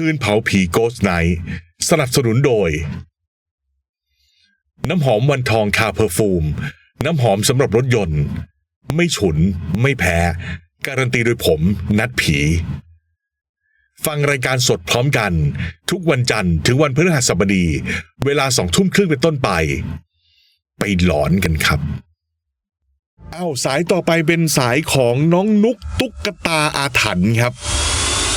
คืนเผาผีโกสไนสนับสนุนโดย น้ำหอมวันทองคาเพอร์ฟูม น้ำหอมสำหรับรถยนต์ ไม่ฉุน ไม่แพ้ การันตีโดยผมนัดผี ฟังรายการสดพร้อมกัน ทุกวันจันทร์ถึงวันพฤหัสบดี เวลาสองทุ่มครึ่งเป็นต้นไป ไปหลอนกันครับเอาสายต่อไปเป็นสายของน้องนุกตุ๊กตาอาถรรพ์ครับ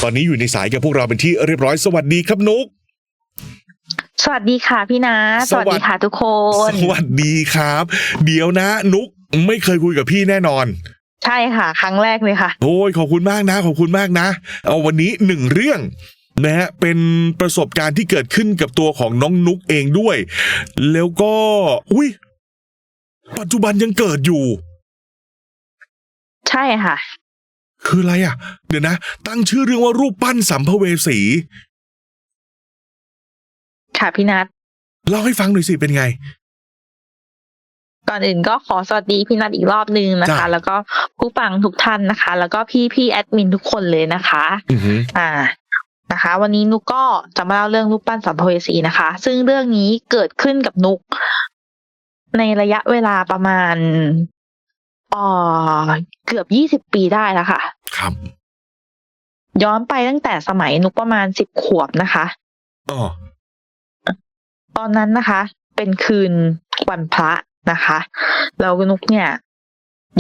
ตอนนี้อยู่ในสายกับพวกเราเป็นที่เรียบร้อยสวัสดีครับนุก สวัสดีค่ะพี่นาสสวัสวัสดีค่ะทุกคน สวัสดีครับ เดี๋ยวนะ นุกไม่เคยคุยกับพี่แน่นอน ใช่ค่ะ ครั้งแรกเลยค่ะ โอ้ยขอบคุณมากนะ ขอบคุณมากนะ เอาวันนี้หนึ่งเรื่องนะฮะเป็นประสบการณ์ที่เกิดขึ้นกับตัวของน้องนุกเองด้วย แล้วก็ อุ้ยปัจจุบันยังเกิดอยู่ ใช่ค่ะ คืออะไรอะ เดี๋ยวนะ ตั้งชื่อเรื่องว่ารูปปั้นสัมภเวสี ค่ะพี่นัทเล่าให้ฟังหน่อยสิเป็นไง ก่อนอื่นก็ขอสวัสดีพี่นัทอีกรอบนึงนะคะจ้ะแล้วก็ผู้ฟังทุกท่านนะคะ แล้วก็พี่พี่แอดมินทุกคนเลยนะคะอือหืออ่านะคะ วันนี้นุกก็จะมาเล่าเรื่องรูปปั้นสัมภเวสีนะคะ ซึ่งเรื่องนี้เกิดขึ้นกับนุกในระยะเวลาประมาณเอ่อเกือบยี่สิบปีได้แล้วค่ะ ครับ ย้อนไปตั้งแต่สมัยนุกประมาณสิบขวบนะคะอ๋อตอนนั้นนะคะ เป็นคืนวันพระนะคะแล้วนุกเนี่ย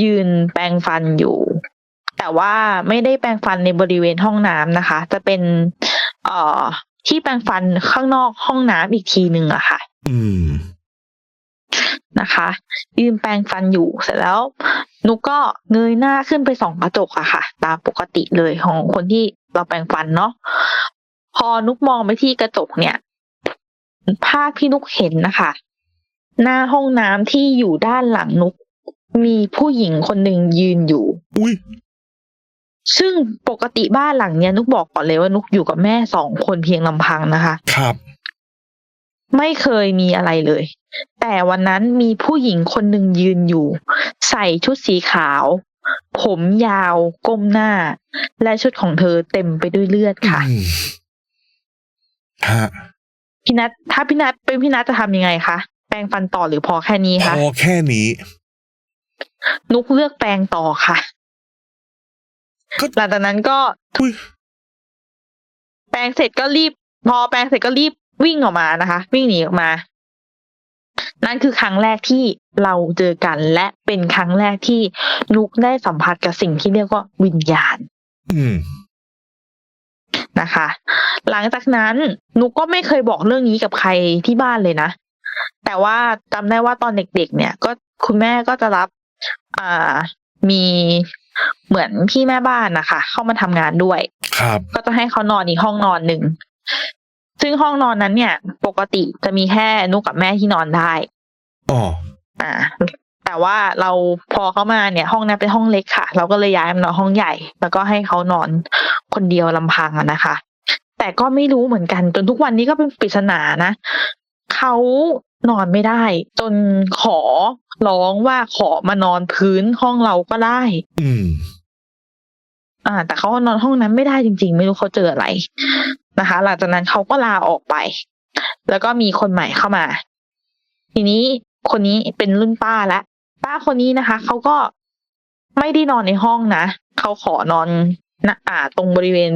ยืนแปรงฟันอยู่ แต่ว่าไม่ได้แปรงฟันในบริเวณห้องน้ำนะคะ จะเป็น เอ่อ ที่แปรงฟันข้างนอกห้องน้ำอีกทีหนึ่งอะค่ะ อืม นะคะ ยืนแปรงฟันอยู่เสร็จแล้ว นุกก็เงยหน้าขึ้นไปส่องกระจกอะค่ะ ตามปกติเลยของคนที่เราแปรงฟันเนาะพอนุกมองไปที่กระจกเนี่ย ภาพที่นุกเห็นนะคะ หน้าห้องน้ำที่อยู่ด้านหลังนุก มีผู้หญิงคนหนึ่งยืนอยู่ อุ้ยซึ่งปกติบ้านหลังเนี้ยนุกบอกก่อนเลยว่านุกอยู่กับแม่สองคนเพียงลำพังนะคะ ครับ ไม่เคยมีอะไรเลย แต่วันนั้นมีผู้หญิงคนหนึ่งยืนอยู่ ใส่ชุดสีขาว ผมยาวก้มหน้า และชุดของเธอเต็มไปด้วยเลือดค่ะอืมฮะพี่นัทถ้าพี่นัทเป็นพี่นัทจะทำยังไงคะแปรงฟันต่อหรือพอแค่นี้พคะอแค่นี้ นุกเลือกแปรงต่อค่ะก็หลังจากนั้นก็อุ้ยแปรงเสร็จก็รีบ พอแปรงเสร็จก็รีบ วิ่งออกมานะคะ วิ่งหนีออกมา นั่นคือครั้งแรกที่เราเจอกันและเป็นครั้งแรกที่นุกได้สัมผัสกับสิ่งที่เรียกว่าวิญญาณ อืมนะคะ หลังจากนั้นนุกก็ไม่เคยบอกเรื่องนี้กับใครที่บ้านเลยนะ แต่ว่าจำได้ว่าตอนเด็ก ๆ เนี่ย ก็คุณแม่ก็จะรับ อ่ามีเหมือนพี่แม่บ้านนะคะ เข้ามาทำงานด้วย ครับ ก็จะให้เขานอนอีกห้องนอนหนึ่ง ซึ่งห้องนอนนั้นเนี่ย ปกติจะมีแค่นุกกับแม่ที่นอนได้อ๋ออ่า แต่ว่าเราพอเขามาเนี่ย ห้องนั้นเป็นห้องเล็กค่ะ เราก็เลยย้ายมานอนห้องใหญ่ แล้วก็ให้เขานอนคนเดียวลำพังอะนะคะ แต่ก็ไม่รู้เหมือนกัน จนทุกวันนี้ก็เป็นปริศนานะเขานอนไม่ได้ จนขอร้องว่าขอมานอนพื้นห้องเราก็ได้ อืม อ่า แต่เขาก็นอนห้องนั้นไม่ได้จริง ๆ ไม่รู้เขาเจออะไร นะคะ หลังจากนั้นเขาก็ลาออกไป แล้วก็มีคนใหม่เข้ามา ทีนี้คนนี้เป็นรุ่นป้าแล้วป้าคนนี้นะคะเขาก็ไม่ได้นอนในห้องนะเขาขอนอนหน้าอ่า ตรงบริเวณ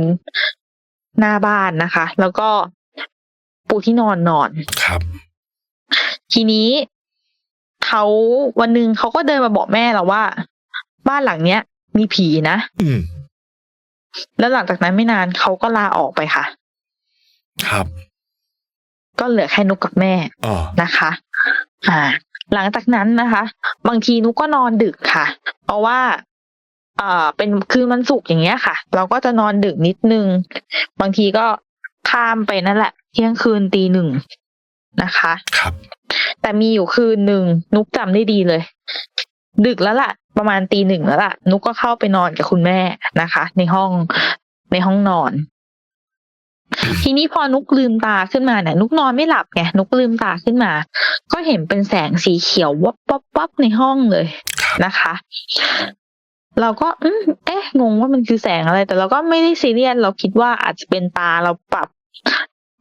หน้าบ้านนะคะ แล้วก็ปูที่นอนนอนครับ ทีนี้เขาวันหนึ่งเขาก็เดินมาบอกแม่เราว่า บ้านหลังเนี้ย มีผีนะ อืมแล้วหลังจากนั้นไม่นานเขาก็ลาออกไปค่ะ ครับ ก็เหลือแค่นุกกับแม่อ๋อนะคะ อ่า หลังจากนั้นนะคะ บางทีนุกก็นอนดึกค่ะ เพราะว่าเอ่อเป็นคืนวันศุกร์อย่างเงี้ยค่ะ เราก็จะนอนดึกนิดนึง บางทีก็ข้ามไปนั่นแหละ เที่ยงคืนตีหนึ่งนะคะ ครับ แต่มีอยู่คืนหนึ่งนุกจำได้ดีเลย ดึกแล้วล่ะ ประมาณตีหนึ่งแล้วล่ะ นุกก็เข้าไปนอนกับคุณแม่นะคะ ในห้องในห้องนอน ทีนี้พอนุกลืมตาขึ้นมาเนี่ยนุกนอนไม่หลับไงนุกลืมตาขึ้นมา ก็เห็นเป็นแสงสีเขียววับวับวับในห้องเลยครับนะคะ เราก็อืมเอ๊ะงงว่ามันคือแสงอะไร แต่เราก็ไม่ได้ซีเรียสเราคิดว่าอาจจะเป็นตาเราปรับ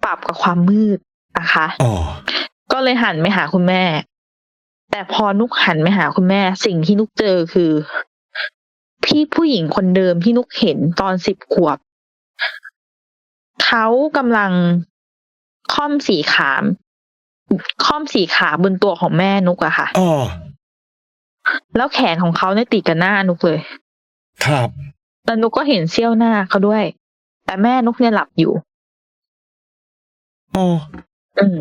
ปรับกับความมืดนะคะอ๋อก็เลยหันไปหาคุณแม่ แต่พอนุกหันไปหาคุณแม่ สิ่งที่นุกเจอคือ พี่ผู้หญิงคนเดิมที่นุกเห็นตอนสิบขวบ เขากำลังค่อมสีขาม ค่อมสีขาบนตัวของแม่นุกอะค่ะอ๋อแล้วแขนของเขาเนี่ยติดกับหน้านุกเลย ครับแล้วนุกก็เห็นเสี้ยวหน้าเขาด้วย แต่แม่นุกเนี่ยหลับอยู่อ๋ออืม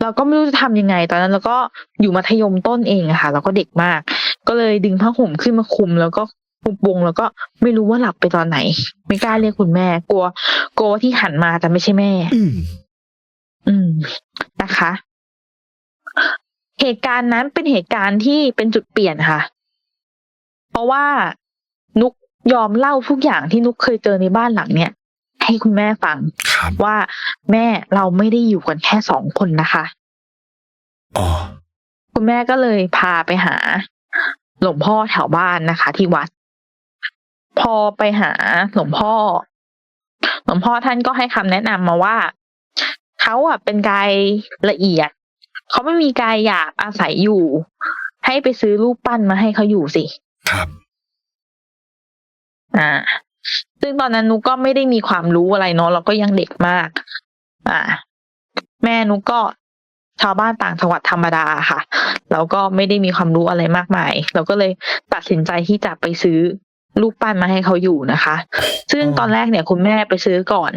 เราก็ไม่รู้จะทำยังไง ตอนนั้นเราก็อยู่มัธยมต้นเองอะค่ะ เราก็เด็กมาก ก็เลยดึงผ้าห่มขึ้นมาคลุม แล้วก็ ปุบวงแล้วก็ไม่รู้ว่าหลับไปตอนไหน ไม่กล้าเรียกคุณแม่ กลัวกลัวว่าที่หันมาจะไม่ใช่แม่อืมอืมนะคะ เหตุการณ์นั้นเป็นเหตุการณ์ที่เป็นจุดเปลี่ยนค่ะ เพราะว่านุกยอมเล่าทุกอย่างที่นุกเคยเจอในบ้านหลังเนี้ยให้คุณแม่ฟังครับว่าแม่เราไม่ได้อยู่กันแค่สองคนนะคะอ๋อคุณแม่ก็เลยพาไปหาหลวงพ่อแถวบ้านนะคะ ที่วัด พอไปหาหลวงพ่อ หลวงพ่อท่านก็ให้คำแนะนำมาว่าเขาอะเป็นกายละเอียด เขาไม่มีกายหยาบอาศัยอยู่ ให้ไปซื้อรูปปั้นมาให้เขาอยู่สิ ครับ อ่า ซึ่งตอนนั้นนุกก็ไม่ได้มีความรู้อะไรเนาะเราก็ยังเด็กมาก อ่า แม่นุกก็ชาวบ้านต่างจังหวัดธรรมดาค่ะ แล้วก็ไม่ได้มีความรู้อะไรมากมาย เราก็เลยตัดสินใจที่จะไปซื้อ รูปปั้นมาให้เขาอยู่นะคะ ซึ่งอ๋อตอนแรกเนี่ยคุณแม่ไปซื้อก่อน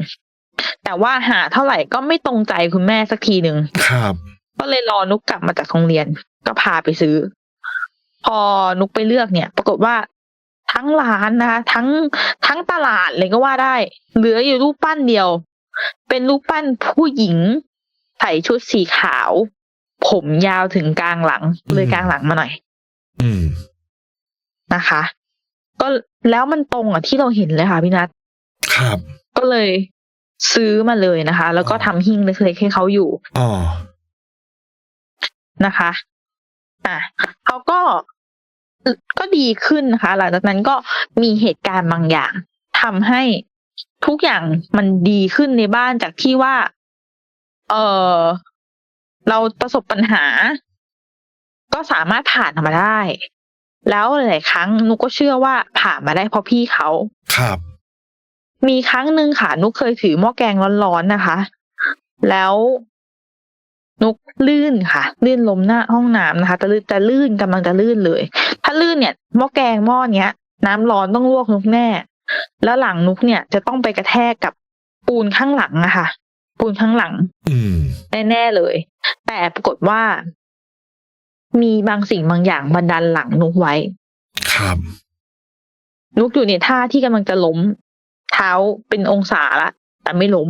แต่ว่าหาเท่าไหร่ก็ไม่ตรงใจคุณแม่สักทีหนึ่งครับ ก็เลยรอนุกกลับมาจากโรงเรียน ก็พาไปซื้อ พอนุกไปเลือกเนี่ย ปรากฏว่าทั้งร้านนะคะ ทั้งทั้งตลาดเลยก็ว่าได้ เหลืออยู่รูปปั้นเดียว เป็นรูปปั้นผู้หญิง ใส่ชุดสีขาว ผมยาวถึงกลางหลังเลยกลางหลังมาหน่อยอืมนะคะ ก็แล้วมันตรงกับที่เราเห็นเลยค่ะพี่นัทครับ ก็เลยซื้อมาเลยนะคะ แล้วก็อ๋อทำหิ้งเล็กๆให้เขาอยู่อ๋อนะคะ อะเขาก็ก็ดีขึ้นนะคะ หลังจากนั้นก็มีเหตุการณ์บางอย่างทำให้ทุกอย่างมันดีขึ้นในบ้านจากที่ว่า เออเราประสบปัญหา ก็สามารถผ่านมาได้ แล้วหลายๆครั้งนุกก็เชื่อว่าผ่านมาได้เพราะพี่เขา ครับ มีครั้งหนึ่งค่ะ นุกเคยถือหม้อแกงร้อนๆนะคะ แล้วนุกลื่นค่ะ ลื่นล้มหน้าห้องน้ำนะคะแต่ลื่นแต่ลื่นกำลังจะลื่นเลย ถ้าลื่นเนี่ยหม้อแกงหม้อเนี้ย น้ำร้อนต้องลวกนุกแน่ แล้วหลังนุกเนี่ยจะต้องไปกระแทกกับปูนข้างหลังอะค่ะ ปูนข้างหลังอืมแน่ๆเลย แต่ปรากฏว่า มีบางสิ่งบางอย่างบันดาลหลังนุกไว้ ครับ นุกอยู่ในท่าที่กำลังจะล้ม เท้าเป็นองศาละ แต่ไม่ล้ม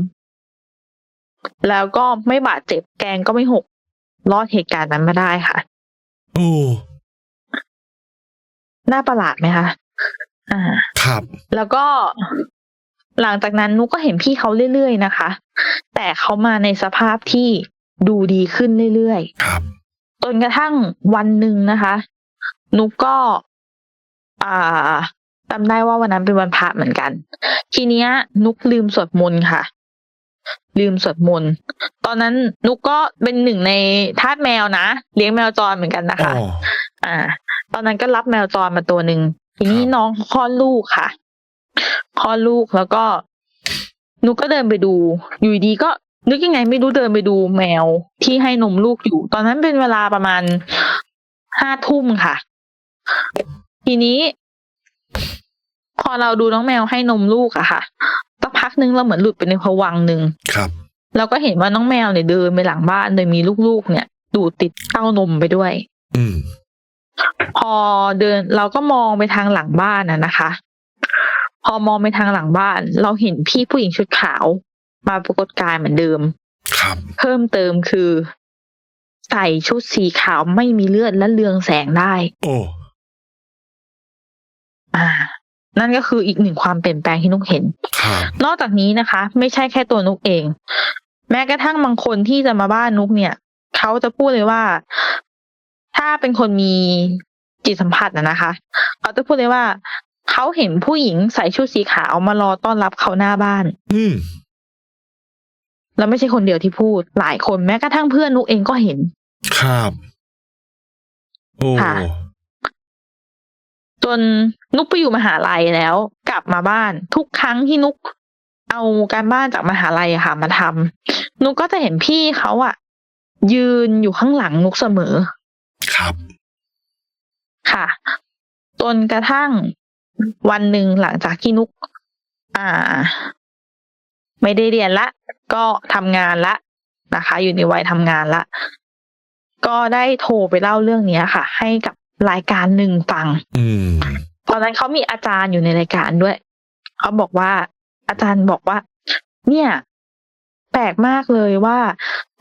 แล้วก็ไม่บาดเจ็บแกงก็ไม่หก รอดเหตุการณ์นั้นมาได้ค่ะ โอ้น่าประหลาดไหมคะอ่า ครับ แล้วก็หลังจากนั้นนุกก็เห็นพี่เขาเรื่อยๆนะคะ แต่เขามาในสภาพที่ดูดีขึ้นเรื่อยๆ ครับ จนกระทั่งวันหนึ่งนะคะนุกก็อ่าจำได้ว่าวันนั้นเป็นวันพระเหมือนกัน ทีเนี้ย นุกลืมสวดมนต์ค่ะ ลืมสวดมนต์ตอนนั้นนุกก็เป็นหนึ่งในทาสแมวนะเลี้ยงแมวจรเหมือนกันนะอ๋คะออ่า ตอนนั้นก็รับแมวจรมาตัวหนึ่งทีนี้ครับน้องคลอดลูกค่ะคลอดลูกแล้วก็นุกก็เดินไปดู อยู่ดีก็ นึกยังไงไม่รู้เดินไปดูแมวที่ให้นมลูกอยู่ ตอนนั้นเป็นเวลาประมาณห้าทุ่มค่ะ ทีนี้ พอเราดูน้องแมวให้นมลูกอะค่ะสักพักนึงเราเหมือนหลุดไปในภวังค์หนึ่งครับ เราก็เห็นว่าน้องแมวเนี่ยเดินไปหลังบ้านโดยมีลูกๆ เนี่ยดูดติดเต้านมไปด้วย อืมพอเดินเราก็มองไปทางหลังบ้านน่ะนะคะ พอมองไปทางหลังบ้าน เราเห็นพี่ผู้หญิงชุดขาว มาปรากฏกายเหมือนเดิม ครับ เพิ่มเติมคือ ใส่ชุดสีขาวไม่มีเลือดและเรืองแสงได้ โอ้ อ่า นั่นก็คืออีกหนึ่งความเปลี่ยนแปลงที่นุกเห็น ครับ นอกจากนี้นะคะ ไม่ใช่แค่ตัวนุกเอง แม้กระทั่งบางคนที่จะมาบ้านนุกเนี่ย เขาจะพูดเลยว่า ถ้าเป็นคนมีจิตสัมผัสนะนะคะ เขาจะพูดเลยว่า เขาเห็นผู้หญิงใส่ชุดสีขาวมารอต้อนรับเขาหน้าบ้าน อืม แล้วไม่ใช่คนเดียวที่พูด หลายคนแม้กระทั่งเพื่อนนุกเองก็เห็น ครับ โอ้ค่ะ จนนุกไปอยู่มหาลัยแล้ว กลับมาบ้าน ทุกครั้งที่นุกเอาการบ้านจากมหาลัยอะค่ะ มาทำนุกก็จะเห็นพี่เขาอะยืนอยู่ข้างหลังนุกเสมอ ครับ ค่ะจนกระทั่งวันหนึ่งหลังจากที่นุก อ่า ไม่ได้เรียนละ ก็ทำงานละนะคะ อยู่ในวัยทำงานละ ก็ได้โทรไปเล่าเรื่องเนี้ยค่ะ ให้กับรายการหนึ่งฟังอืมตอนนั้นเขามีอาจารย์อยู่ในรายการด้วยเขาบอกว่า อาจารย์บอกว่า เนี่ย แปลกมากเลยว่า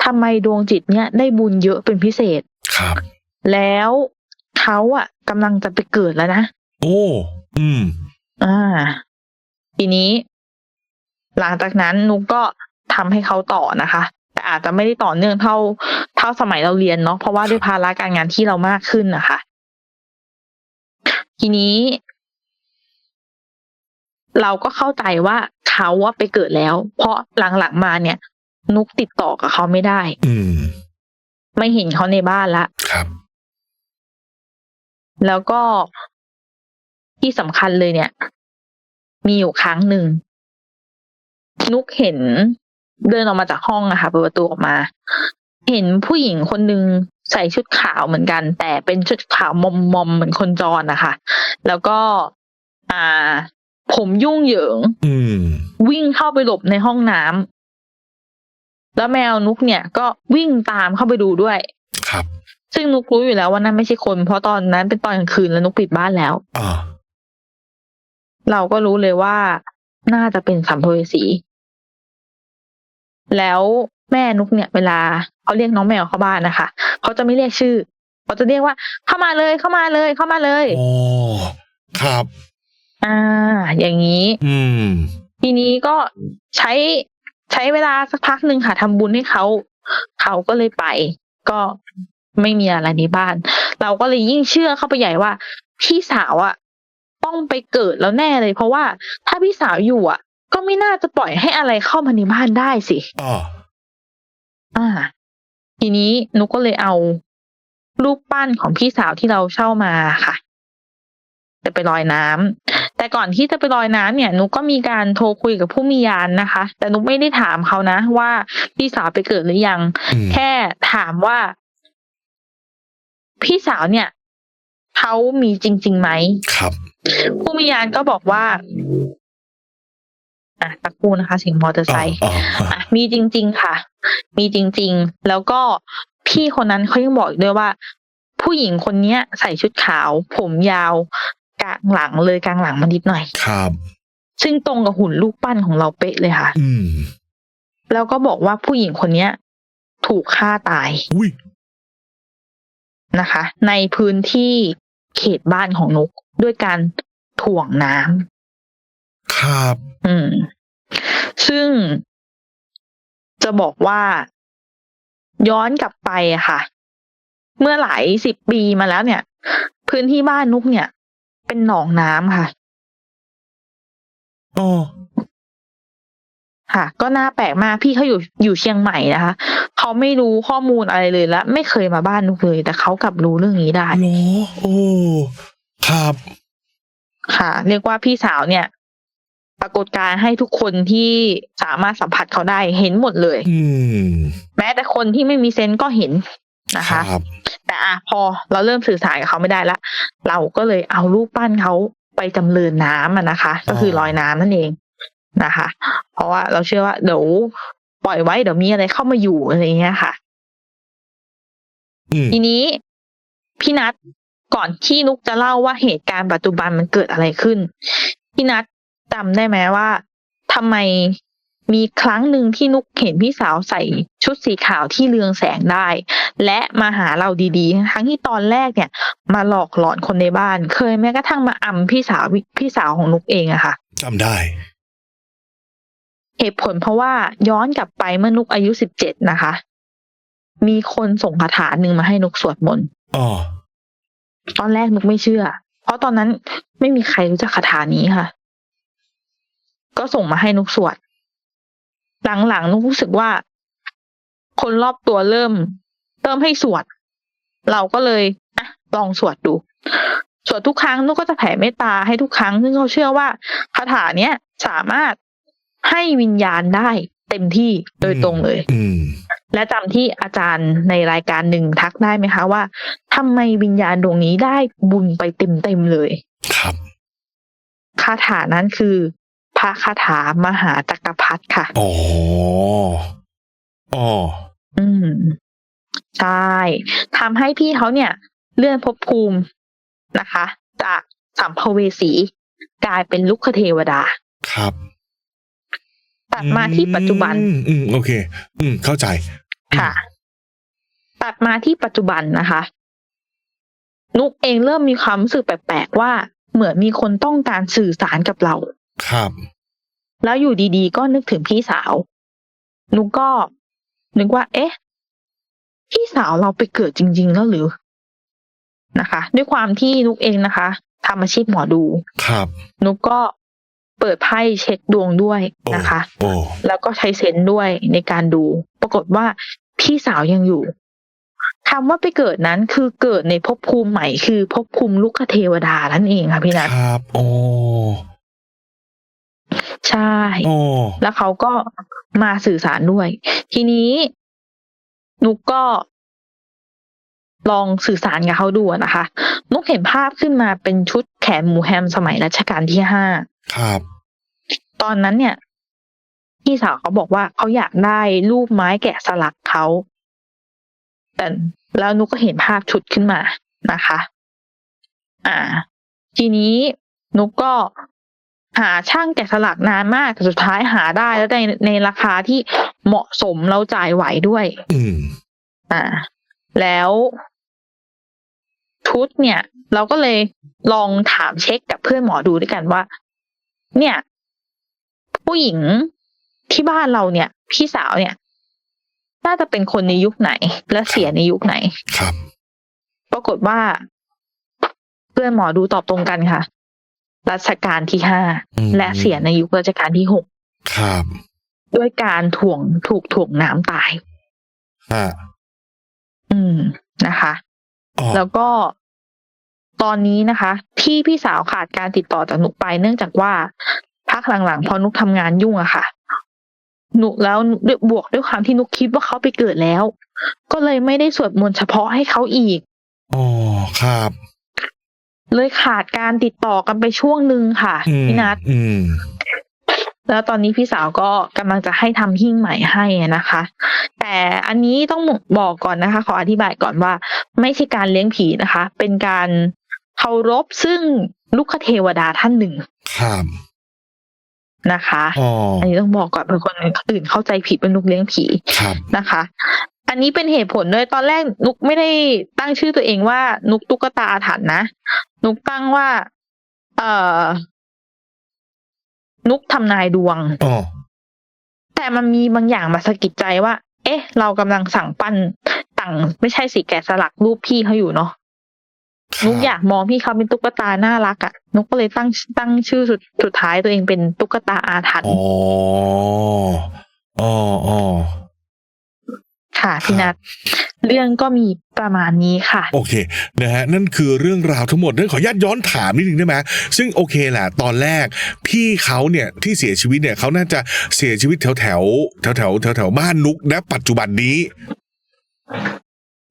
ทำไมดวงจิตเนี่ยได้บุญเยอะเป็นพิเศษครับ แล้วเขาอะกำลังจะไปเกิดแล้วนะโอ้ อืม อ่า ทีนี้ หลังจากนั้นนุกก็ทำให้เขาต่อนะคะ แต่อาจจะไม่ได้ต่อเนื่องเท่าเท่าสมัยเราเรียนเนาะเพราะว่าด้วยภาระการงานที่เรามากขึ้นนะคะ ทีนี้ เราก็เข้าใจว่าเขาว่าไปเกิดแล้ว เพราะหลังๆมาเนี่ย นุกติดต่อกับเขาไม่ได้ อืม ไม่เห็นเขาในบ้านละครับ แล้วก็ที่สำคัญเลยเนี่ย มีอยู่ครั้งหนึ่ง นุกเห็นเดินออกมาจากห้องอะค่ะเปิดประตูออกมา เห็นผู้หญิงคนหนึ่งใส่ชุดขาวเหมือนกัน แต่เป็นชุดขาวมอมมอมๆเหมือนคนจรนะคะ แล้วก็อ่า ผมยุ่งเหยิงอืมวิ่งเข้าไปหลบในห้องน้ำแล้วแมวนุกเนี่ยก็วิ่งตามเข้าไปดูด้วย ครับ ซึ่งนุกรู้อยู่แล้วว่านั่นไม่ใช่คน เพราะตอนนั้นเป็นตอนกลางคืนแล้วนุกปิดบ้านแล้วอ่าเราก็รู้เลยว่าน่าจะเป็นสัมภเวสี แล้วแม่นุกเนี่ยเวลาเขาเรียกน้องแมวเข้าบ้านนะคะเขาจะไม่เรียกชื่อเขาจะเรียกว่า เข้ามาเลยเข้ามาเลยเข้ามาเลยโอ้ครับ อ่า อย่างนี้ อืม ทีนี้ก็ใช้ใช้เวลาสักพักหนึ่งค่ะทำบุญให้เขาเขาก็เลยไป ก็ไม่มีอะไรในบ้าน เราก็เลยยิ่งเชื่อเข้าไปใหญ่ว่า พี่สาวอะต้องไปเกิดแล้วแน่เลย เพราะว่าถ้าพี่สาวอยู่อะ ก็ไม่น่าจะปล่อยให้อะไรเข้ามาในบ้านได้สิอ่าอ่า ทีนี้นุกก็เลยเอารูปปั้นของพี่สาวที่เราเช่ามาค่ะ จะไปลอยน้ำแต่ก่อนที่จะไปลอยน้ำเนี่ยนุกก็มีการโทรคุยกับผู้มียานนะคะ แต่นุกไม่ได้ถามเขานะ ว่าพี่สาวไปเกิดหรือยังอืมแค่ถามว่า พี่สาวเนี่ยเขามีจริง ๆ ไหมครับ ผู้มียานก็บอกว่า อะตะกูนะคะเสียงมอเตอร์ไซอ่าค์อ่าอะมีจริง ๆ ค่ะ มีจริง ๆ แล้วก็พี่คนนั้นเขายังบอกอีกด้วยว่า ผู้หญิงคนเนี้ย ใส่ชุดขาว ผมยาวกลางหลังเลยกลางหลังมานิดหน่อยครับซึ่งตรงกับหุ่นลูกปั้นของเราเป๊ะเลยค่ะ อืม แล้วก็บอกว่าผู้หญิงคนเนี้ย ถูกฆ่าตายอุ้ยนะคะ ในพื้นที่เขตบ้านของนกด้วยการถ่วงน้ำ ครับ อืม ซึ่งจะบอกว่าย้อนกลับไปอะค่ะ เมื่อหลายสิบปีมาแล้วเนี่ย พื้นที่บ้านนุกเนี่ย เป็นหนองน้ำค่ะอ๋อค่ะ ก็น่าแปลกมากพี่เขาอยู่อยู่เชียงใหม่นะคะเขาไม่รู้ข้อมูลอะไรเลยและไม่เคยมาบ้านนุกเลย แต่เขากลับรู้เรื่องนี้ได้เหรอโอ้ครับ ค่ะ เรียกว่าพี่สาวเนี่ย ปรากฏการณ์ให้ทุกคนที่สามารถสัมผัสเขาได้เห็นหมดเลย อืมแม้แต่คนที่ไม่มีเซนส์ก็เห็นนะคะครับแต่อะพอเราเริ่มสื่อสารกับเขาไม่ได้ละเราก็เลยเอารูปปั้นเขาไปจำเริญน้ำอะนะคะ ก็คือลอยน้ำนั่นเองนะคะ เพราะว่าเราเชื่อว่าเดี๋ยวปล่อยไว้เดี๋ยวมีอะไรเข้ามาอยู่อะไรอย่างเงี้ยค่ะอืมทีนี้พี่นัทก่อนที่นุกจะเล่าว่าเหตุการณ์ปัจจุบันมันเกิดอะไรขึ้น พี่นัท จำได้ไหมว่าทำไมมีครั้งหนึ่งที่นุกเห็นพี่สาวใส่ชุดสีขาวที่เรืองแสงได้ และมาหาเราดีๆ ทั้งที่ตอนแรกเนี่ย มาหลอกหลอนคนในบ้าน เคยแม้กระทั่งมาอำพี่สาวพี่สาวของนุกเองอะค่ะจำได้เหตุผลเพราะว่าย้อนกลับไปเมื่อนุกอายุสิบเจ็ดนะคะ มีคนส่งคาถาหนึ่งมาให้นุกสวดมนต์อ๋อตอนแรกนุกไม่เชื่อ เพราะตอนนั้นไม่มีใครรู้จักคาถานี้ค่ะ ก็ส่งมาให้นุกสวด หลังๆนุกรู้สึกว่า คนรอบตัวเริ่ม เริ่มให้สวด เราก็เลยอะลองสวดดู สวดทุกครั้งนุกก็จะแผ่เมตตาให้ทุกครั้ง ซึ่งเขาเชื่อว่าคาถาเนี้ยสามารถให้วิญญาณได้เต็มที่โดยตรงเลย อืมและจำที่อาจารย์ในรายการหนึ่งทักได้ไหมคะว่าทำไมวิญญาณดวงนี้ได้บุญไปเต็มๆเลย ครับคาถานั้นคือพ ระคาถามหาจักรพรรดิค่ะ อ๋อ อ๋อ อืม ใช่ทำให้พี่เขาเนี่ย เลื่อนภพภูมินะคะ จากสัมภเวสี กลายเป็นลุกขเทวดา ครับตัดมาที่ปัจจุบันอืมอืม โอเค อืม เข้าใจ ค่ะ ตัดมาที่ปัจจุบันนะคะ นุกเองเริ่มมีความรู้สึกแปลกๆว่าเหมือนมีคนต้องการสื่อสารกับเรา ครับ แล้วอยู่ดีๆ ก็นึกถึงพี่สาว นุกก็ นึกว่า เอ๊ะ พี่สาวเราไปเกิดจริง ๆ แล้วหรือนะคะ ด้วยความที่นุกเองนะคะทำอาชีพหมอดู ครับ นุกก็เปิดไพ่เช็คดวงด้วยโอ้นะคะ โอ้แล้วก็ใช้เซนส์ด้วยในการดู ปรากฏว่าพี่สาวยังอยู่คำว่าไปเกิดนั้นคือเกิดในภพภูมิใหม่คือภพภูมิลุกเทวดานั่นเองค่ะพี่นัทครับ โอ้ ใช่โอ้แล้วเขาก็มาสื่อสารด้วย ทีนี้นุกก็ลองสื่อสารกับเขาดูอะนะคะ นุกเห็นภาพขึ้นมาเป็นชุดแขนหมูแฮมสมัยรัชกาลที่ห้า ครับ ตอนนั้นเนี่ยพี่สาวเขาบอกว่าเขาอยากได้รูปไม้แกะสลักเขาแต่แล้วนุกก็เห็นภาพชุดขึ้นมานะคะ อ่า ทีนี้นุกก็ หาช่างแกะสลักนานมากแต่สุดท้ายหาได้แล้วในในราคาที่เหมาะสมเราจ่ายไหวด้วย อืม อ่า แล้วชุดเนี่ย เราก็เลยลองถามเช็คกับเพื่อนหมอดูด้วยกันว่า เนี่ย ผู้หญิงที่บ้านเราเนี่ย พี่สาวเนี่ย น่าจะเป็นคนในยุคไหน และเสียในยุคไหน ครับ ปรากฏว่า เพื่อนหมอดูตอบตรงกันค่ะ รัชกาลที่ห้าอืมและเสียในยุครัชกาลที่หกครับด้วยการถ่วงถูกถ่วงน้ำตายฮะอืมนะคะอ๋อแล้วก็ตอนนี้นะคะ ที่พี่สาวขาดการติดต่อจากนุกไปเนื่องจากว่าพักหลังๆพอนุกทำงานยุ่งอะค่ะนุกแล้วด้วยบวกด้วยความที่นุกคิดว่าเขาไปเกิดแล้ว ก็เลยไม่ได้สวดมนต์เฉพาะให้เขาอีกอ๋อครับ เลยขาดการติดต่อกันไปช่วงหนึ่งค่ะอืมพี่นัทอืมแล้วตอนนี้พี่สาวก็กำลังจะให้ทำหิ้งใหม่ให้อะนะคะ แต่อันนี้ต้องบอกก่อนนะคะ ขออธิบายก่อนว่า ไม่ใช่การเลี้ยงผีนะคะ เป็นการเคารพซึ่งลูกเทวดาท่านหนึ่งครับนะคะอ๋ออันนี้ต้องบอกก่อนเพื่อคนอื่นเข้าใจผิดเป็นนุกเลี้ยงผีครับนะคะ อันนี้เป็นเหตุผลด้วยตอนแรกนุกไม่ได้ตั้งชื่อตัวเองว่านุกตุ๊กตาอาถรรพ์นะ นุกตั้งว่า เอ่อ นุกทำนายดวง อ๋อ แต่มันมีบางอย่างมาสะกิดใจว่า เอ๊ะ เรากำลังสั่งปั้นต่างไม่ใช่สีแกะสลักรูปพี่เขาอยู่เนาะครับนุกอยากมองพี่เขาเป็นตุ๊กตาน่ารักอะ่ะ นุกก็เลยตั้งตั้งชื่อสุดสุดท้ายตัวเองเป็นตุ๊กตาอาถรรพ์อ๋อ อ๋ออ๋อ ค่ะพี่นัทเรื่องก็มีประมาณนี้ค่ะ โอเคนะฮะนั่นคือเรื่องราวทั้งหมดนั่นขออนุญาตย้อนถามนิดนึงได้ไหมซึ่งโอเคแหละตอนแรก พี่เขาเนี่ยที่เสียชีวิตเนี่ยเขาน่าจะเสียชีวิตแถวแถวแถวแถวแถวแถวบ้านนุกนะปัจจุบันนี้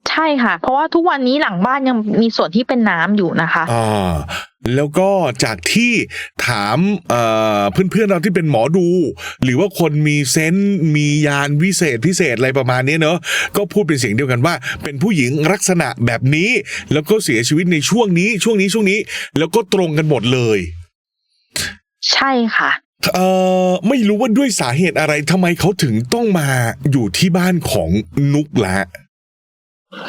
ใช่ค่ะ เพราะว่าทุกวันนี้หลังบ้านยังมีส่วนที่เป็นน้ำอยู่นะคะ อ่าแล้วก็จากที่ถามเอ่อเพื่อนๆเราที่เป็นหมอดู หรือว่าคนมีเซนส์มียานวิเศษพิเศษอะไรประมาณนี้เนอะก็พูดเป็นเสียงเดียวกันว่า เป็นผู้หญิงลักษณะแบบนี้ แล้วก็เสียชีวิตในช่วงนี้ช่วงนี้ช่วงนี้ แล้วก็ตรงกันหมดเลย ใช่ค่ะ เอ่อไม่รู้ว่าด้วยสาเหตุอะไรทำไมเขาถึงต้องมาอยู่ที่บ้านของนุกละ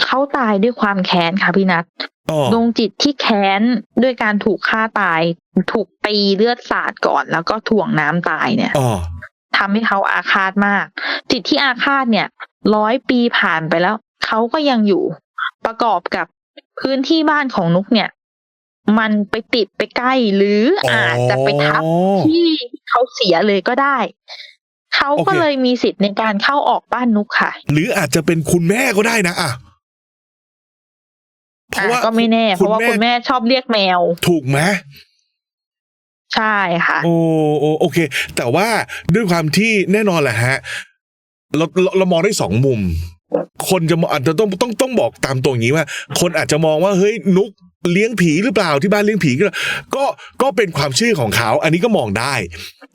เขาตายด้วยความแค้นค่ะพี่นัทอ๋อดวงจิตที่แค้นด้วยการถูกฆ่าตาย ถูกตีเลือดสาดก่อน แล้วก็ถ่วงน้ำตายเนี่ยอ๋อทำให้เขาอาฆาตมาก จิตที่อาฆาตเนี่ย ร้อยปีผ่านไปแล้วเขาก็ยังอยู่ประกอบกับพื้นที่บ้านของนุกเนี่ย มันไปติดไปใกล้หรืออาจจะไปทับอ๋อที่เขาเสียเลยก็ได้เขาโอเคก็เลยมีสิทธิ์ในการเข้าออกบ้านนุกค่ะ หรืออาจจะเป็นคุณแม่ก็ได้นะอะ เพราะว่าอะก็ไม่แน่ เพราะว่าคุณแม่ชอบเรียกแมว ถูกไหมใช่ค่ะ โอ้โอโอเค แต่ว่าด้วยความที่แน่นอนแหละฮะเราเราเรามองได้สองมุม คนจะมองอาจจะต้องต้องต้องบอกตามตรงอย่างนี้ว่า คนอาจจะมองว่าเฮ้ยนุก เลี้ยงผีหรือเปล่าที่บ้านเลี้ยงผีก็ก็ก็เป็นความเชื่อของเขา อันนี้ก็มองได้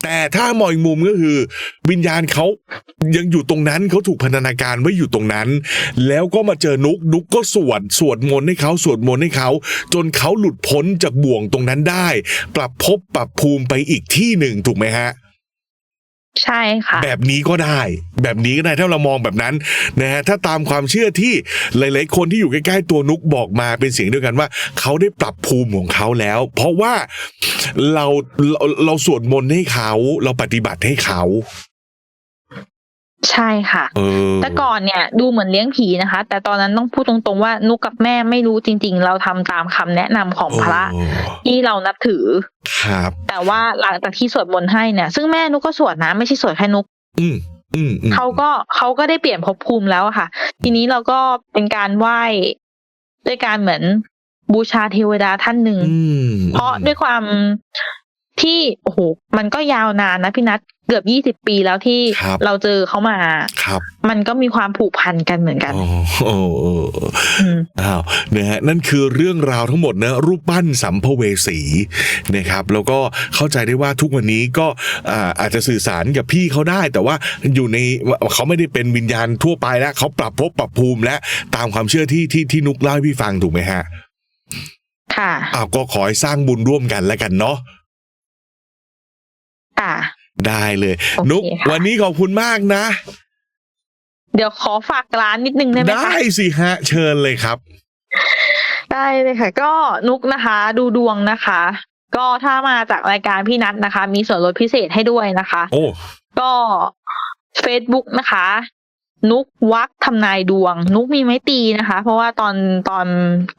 แต่ถ้ามองอีกมุมก็คือ วิญญาณเขายังอยู่ตรงนั้นเขาถูกพันธนาการไว้อยู่ตรงนั้น แล้วก็มาเจอนุกนุกก็สวดสวดมนต์ให้เขาสวดมนต์ให้เขาจนเขาหลุดพ้นจากบ่วงตรงนั้นได้ ปรับภพปรับภูมิไปอีกที่หนึ่งถูกไหมฮะ ใช่ค่ะ แบบนี้ก็ได้ แบบนี้ก็ได้ถ้าเรามองแบบนั้นนะฮะถ้าตามความเชื่อที่หลาย ๆ คนที่อยู่ใกล้ ๆ ตัวนุกบอกมาเป็นเสียงเดียวกันว่า เขาได้ปรับภูมิของเขาแล้ว เพราะว่าเราเราเราสวดมนต์ให้เขา เราปฏิบัติให้เขา ใช่ค่ะ เออ แต่ก่อนเนี่ยดูเหมือนเลี้ยงผีนะคะ แต่ตอนนั้นต้องพูดตรง ๆ ว่า นุกกับแม่ไม่รู้จริง ๆ เราทำตามคำแนะนำของพระโอ้ที่เรานับถือ ครับ แต่ว่าหลังจากที่สวดมนต์ให้เนี่ย ซึ่งแม่นุกก็สวดนะ ไม่ใช่สวดแค่นุก อืม อืม อืม เขาก็เขาก็ได้เปลี่ยนภพภูมิแล้วอะค่ะ ทีนี้เราก็เป็นการไหว้ด้วยการเหมือนบูชาเทวดาท่านหนึ่ง อืมเพราะด้วยความ ที่โอ้โหมันก็ยาวนานนะพี่นัทเกือบยี่สิบปีแล้วที่ครับเราเจอเขามาครับ มันก็มีความผูกพันกันเหมือนกันอ๋อโอ้โอ้อืมอ้าวนะฮะนั่นคือเรื่องราวทั้งหมดนะรูปปั้นสัมภเวสีนะครับ แล้วก็เข้าใจได้ว่าทุกวันนี้ก็อ่าอาจจะสื่อสารกับพี่เขาได้ แต่ว่าอยู่ในเขาไม่ได้เป็นวิญญาณทั่วไปแล้วเขาปรับภพปรับภูมิและตามความเชื่อที่ที่ที่นุกเล่าให้พี่ฟังถูกไหมฮะ ค่ะอ้าวก็ขอให้สร้างบุญร่วมกันแล้วกันเนาะ ค่ะ ได้เลยโอเคนุกค่ะวันนี้ขอบคุณมากนะ เดี๋ยวขอฝากร้านนิดนึงได้ไหมคะได้สิฮะ เชิญเลยครับ ได้เลยค่ะ ก็นุกนะคะ ดูดวงนะคะ ก็ถ้ามาจากรายการพี่นัทนะคะ มีส่วนลดพิเศษให้ด้วยนะคะ โอ้ก็ Facebook นะคะ นุกวักทำนายดวง นุกมีไม้ตีนะคะ เพราะว่าตอนตอน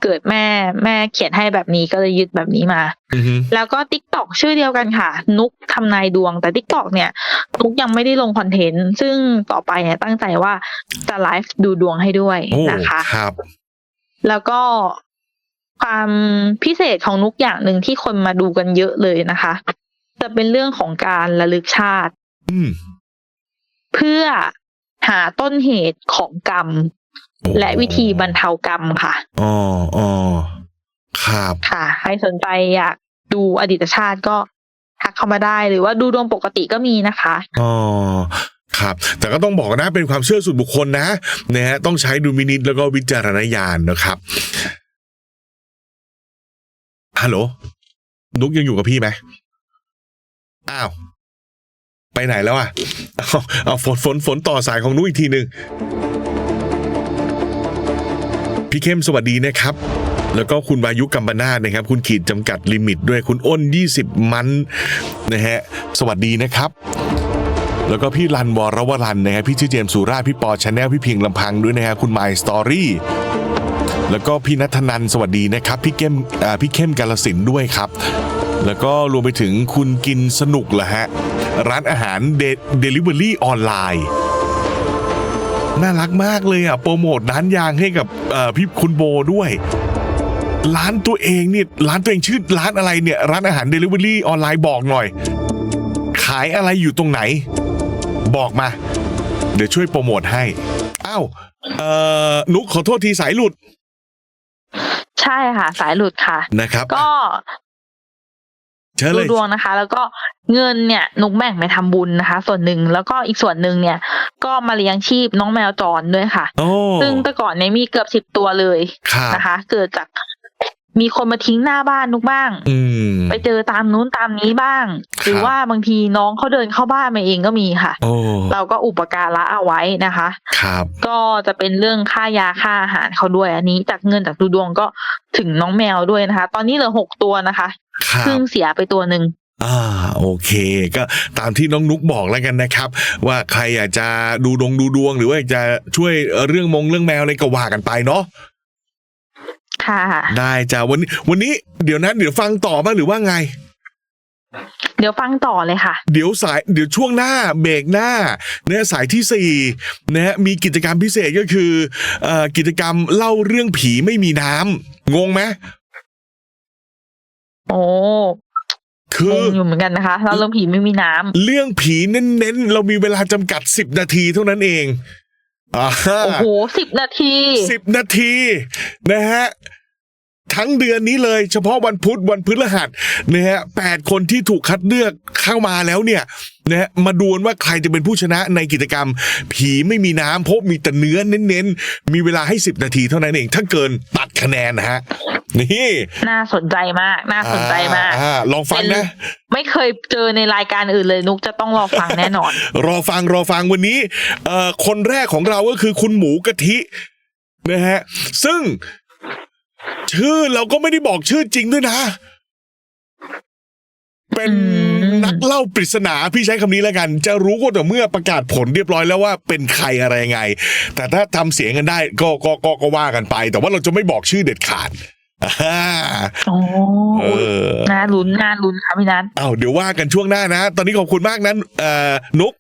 เกิดแม่แม่เขียนให้แบบนี้ก็เลยยึดแบบนี้มาอือฮึแล้วก็ t ิ k t o k ชื่อเดียวกันค่ะ นุกทำนายดวง แต่ t ิ k t o k เนี่ยนุกยังไม่ได้ลงคอนเทนต์ ซึ่งต่อไปเนี่ยตั้งใจว่าจะไลฟ์ดูดวงให้ด้วยโอ้นะคะครับ แล้วก็ความพิเศษของนุกอย่างหนึ่งที่คนมาดูกันเยอะเลยนะคะ จะเป็นเรื่องของการระลึกชาติอืมเพื่อ หาต้นเหตุของกรรมโอ้และวิธีบรรเทากรรมค่ะอ๋ออ๋อครับค่ะ ใครสนใจอยากดูอดีตชาติก็ทักเข้ามาได้หรือว่าดูดวงปกติก็มีนะคะอ๋อครับ แต่ก็ต้องบอกนะเป็นความเชื่อส่วนบุคคลนะนะฮะต้องใช้ดูมินิตแล้วก็วิจารณญาณนะครับฮัลโหลนุกยังอยู่กับพี่ไหมอ้าว ไปไหนแล้วอะเอาเอาฝนฝนฝนต่อสายของนุกอีกทีหนึ่งพี่เข้มสวัสดีนะครับ แล้วก็คุณวายุกัมปนาทนะครับ คุณขีดจำกัดลิมิตด้วยคุณอ้น 20 มันนะฮะสวัสดีนะครับ แล้วก็พี่รันวรวรันนะครับพี่ชื่อเจมส์สุราชพี่ปอชาแนลพี่เพียงลำพังด้วยนะครับคุณไมสตอรี่แล้วก็พี่นัทนันสวัสดีนะครับ พี่เข้มอ่าพี่เข้มกาลสินด้วยครับ แล้วก็รวมไปถึงคุณกินสนุกเหรอฮะ ร้านอาหารเดลิเวอรี่ออนไลน์ น่ารักมากเลยอะ โปรโมทร้านยางให้กับเอ่อพี่คุณโบด้วย ร้านตัวเองเนี่ยร้านตัวเองชื่อร้านอะไรเนี่ย ร้านอาหารเดลิเวอรี่ออนไลน์บอกหน่อย ขายอะไรอยู่ตรงไหน บอกมา เดี๋ยวช่วยโปรโมทให้อ้าวเอ่อนุกขอโทษทีสายหลุดใช่ค่ะ สายหลุดค่ะนะครับ ก็เชิญ ดูเลยดวงนะคะ แล้วก็เงินเนี่ยนุกแบ่งไปทำบุญนะคะ ส่วนหนึ่งแล้วก็อีกส่วนหนึ่งเนี่ย ก็มาเลี้ยงชีพน้องแมวจรด้วยค่ะโอ้ซึ่งแต่ก่อนเนี่ยมีเกือบสิบตัวเลยครับนะคะ เกิดจากมีคนมาทิ้งหน้าบ้านนุกบ้าง อืมไปเจอตามนู้นตามนี้บ้างครับหรือว่าบางทีน้องเขาเดินเข้าบ้านมาเองก็มีค่ะโอ้เราก็อุปการะเอาไว้นะคะ ครับ ก็จะเป็นเรื่องค่ายาค่าอาหารเขาด้วยอันนี้จากเงินจากดูดวงก็ถึงน้องแมวด้วยนะคะ ตอนนี้เหลือหกตัวนะคะครั เพิ่งบเสียไปตัวหนึ่งอ่าโอเค ก็ตามที่น้องนุกบอกแล้วกันนะครับ ว่าใครอยากจะดูดวงดูดวง หรือว่าอยากจะช่วยเรื่องมงเรื่องแมวอะไรก็ว่ากันไปเนาะค่ะ ได้จ้าวันนี้วันนี้เดี๋ยวนะเดี๋ยวฟังต่อบ้างหรือว่าไง เดี๋ยวฟังต่อเลยค่ะ เดี๋ยวสายเดี๋ยวช่วงหน้าเบรกหน้าเนี่ยสายที่สี่นะฮะมีกิจกรรมพิเศษก็คือเอ่อกิจกรรมเล่าเรื่องผีไม่มีน้ำงงไหม โอ้คืงองอยู่เหมือนกันนะคะ เราเรื่องผีไม่มีน้ำเรื่องผีเน้นๆ เรามีเวลาจำกัดสิบนาทีเท่านั้นเองอ่าโอ้โหสิบนาทีสิบนาทีนะฮะ ทั้งเดือนนี้เลย เฉพาะวันพุธวันพฤหัสนะฮะแปดคนที่ถูกคัดเลือกเข้ามาแล้วเนี่ยนะฮะมาดูกันว่าใครจะเป็นผู้ชนะในกิจกรรม ผีไม่มีน้ำเพราะมีแต่เนื้อเน้นๆ มีเวลาให้สิบนาทีเท่านั้นเอง ถ้าเกินตัดคะแนนนะฮะนี่น่าสนใจมาก น่าสนใจมากอ่ลองฟังนะ ไม่เคยเจอในรายการอื่นเลยนุกจะต้องรอฟังแน่นอน รอฟังรอฟังวันนี้เอ่อคนแรกของเราก็คือคุณหมูกะทินะฮะซึ่ง ชื่อเราก็ไม่ได้บอกชื่อจริงด้วยนะ เป็นอืมนักเล่าปริศนาพี่ใช้คำนี้แล้วกัน จะรู้ก็แต่อเมื่อประกาศผลเรียบร้อยแล้วว่าเป็นใครอะไรยังไง แต่ถ้าทำเสียงกันได้ก็ก็ก็ก็ว่ากันไป แต่ว่าเราจะไม่บอกชื่อเด็ดขาดอ่าโอ้เออน่าลุ้นน่าลุ้นค่ะพี่นัทเอาเดี๋ยวว่ากันช่วงหน้านะ ตอนนี้ขอบคุณมากนั้นเอ่อนุก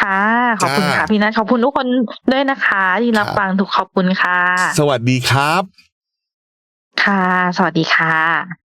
ค่ะ ขอบคุณจ้าค่ะ พี่นัทขอบคุณทุกคนด้วยนะคะ ที่รับครับฟังถูกขอบคุณค่ะ สวัสดีครับ ค่ะ สวัสดีค่ะ